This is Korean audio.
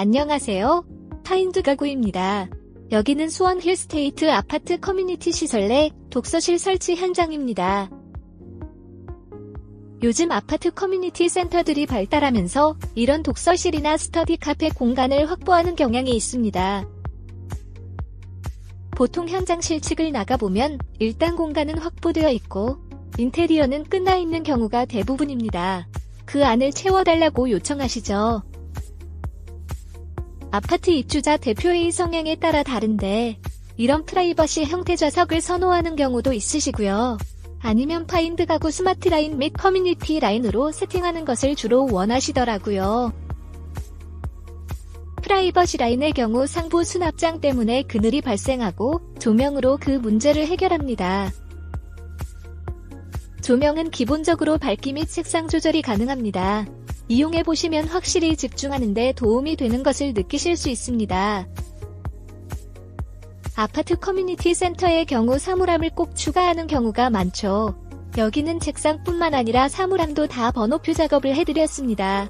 안녕하세요. 파인드 가구입니다. 여기는 수원 힐스테이트 아파트 커뮤니티 시설 내 독서실 설치 현장입니다. 요즘 아파트 커뮤니티 센터들이 발달하면서 이런 독서실이나 스터디 카페 공간을 확보하는 경향이 있습니다. 보통 현장 실측을 나가보면 일단 공간은 확보되어 있고 인테리어는 끝나 있는 경우가 대부분입니다. 그 안을 채워달라고 요청하시죠. 아파트 입주자 대표의 성향에 따라 다른데 이런 프라이버시 형태 좌석을 선호하는 경우도 있으시고요. 아니면 파인드 가구 스마트 라인 및 커뮤니티 라인으로 세팅하는 것을 주로 원하시더라고요. 프라이버시 라인의 경우 상부 수납장 때문에 그늘이 발생하고 조명으로 그 문제를 해결합니다. 조명은 기본적으로 밝기 및 색상 조절이 가능합니다. 이용해 보시면 확실히 집중하는데 도움이 되는 것을 느끼실 수 있습니다. 아파트 커뮤니티 센터의 경우 사물함을 꼭 추가하는 경우가 많죠. 여기는 책상뿐만 아니라 사물함도 다 번호표 작업을 해드렸습니다.